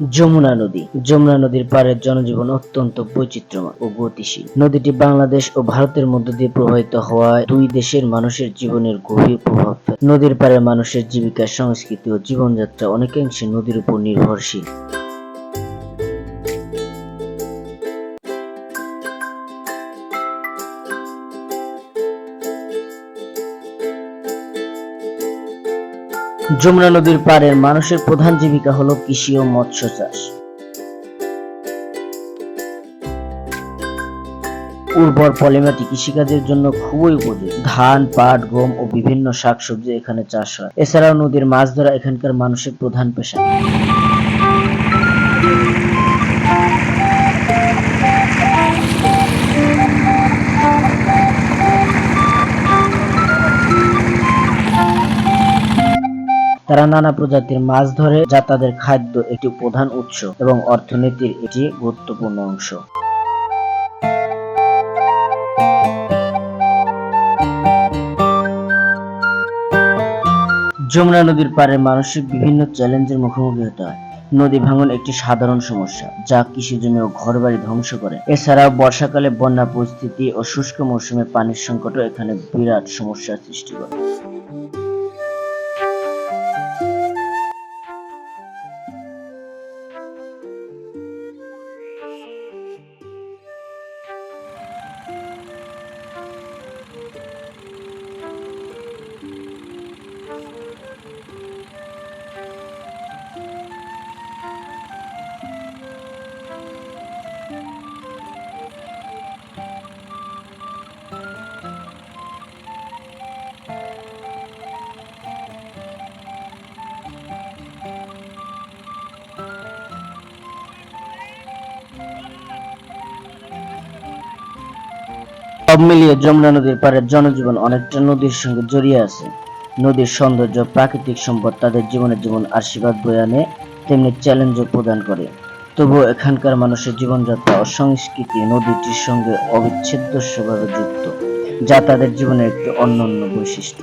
যমুনা নদী। যমুনা নদীর পাড়ের জনজীবন অত্যন্ত বৈচিত্র্যময় ও গতিশীল। নদীটি বাংলাদেশ ও ভারতের মধ্য দিয়ে প্রবাহিত হওয়ায় দুই দেশের মানুষের জীবনের গভীর প্রভাব। নদীর পাড়ের মানুষের জীবিকা, সংস্কৃতি ও জীবনযাত্রা অনেকাংশে নদীর উপর নির্ভরশীল। যমুনা নদীর পাড়ের মানুষের প্রধান জীবিকা হলো কৃষি ও মৎস্য চাষ। উর্বর পলিমাটি কৃষিকাজের জন্য খুবই উপযোগী। ধান, পাট, গম ও বিভিন্ন শাকসবজি এখানে চাষ হয়। এছাড়াও নদীর মাছ ধরা এখানকার মানুষের প্রধান পেশা। তারা নানা প্রজাতির মাছ ধরে, যা তাদের খাদ্য একটি প্রধান উৎস এবং অর্থনীতির একটি গুরুত্বপূর্ণ অংশ। যমুনা নদীর পাড়ে মানসিক বিভিন্ন চ্যালেঞ্জের মুখোমুখি হতে হয়। নদী ভাঙন একটি সাধারণ সমস্যা, যা কৃষি জমি ও ঘরবাড়ি ধ্বংস করে। এছাড়াও বর্ষাকালে বন্যা পরিস্থিতি ও শুষ্ক মৌসুমে পানির সংকটও এখানে বিরাট সমস্যার সৃষ্টি করে। সব মিলিয়ে যমুনা নদীর পাড়ের জনজীবন অনেকটা নদীর সঙ্গে জড়িয়ে আছে। নদীর সৌন্দর্য, প্রাকৃতিক সম্পদ তাদের জীবনে যেমন আশীর্বাদ বয়ে আনে, তেমনি চ্যালেঞ্জও প্রদান করে। তবুও এখানকার মানুষের জীবনযাত্রা ও সংস্কৃতি নদীটির সঙ্গে অবিচ্ছেদ্যভাবে যুক্ত, যা তাদের জীবনের একটি অনন্য বৈশিষ্ট্য।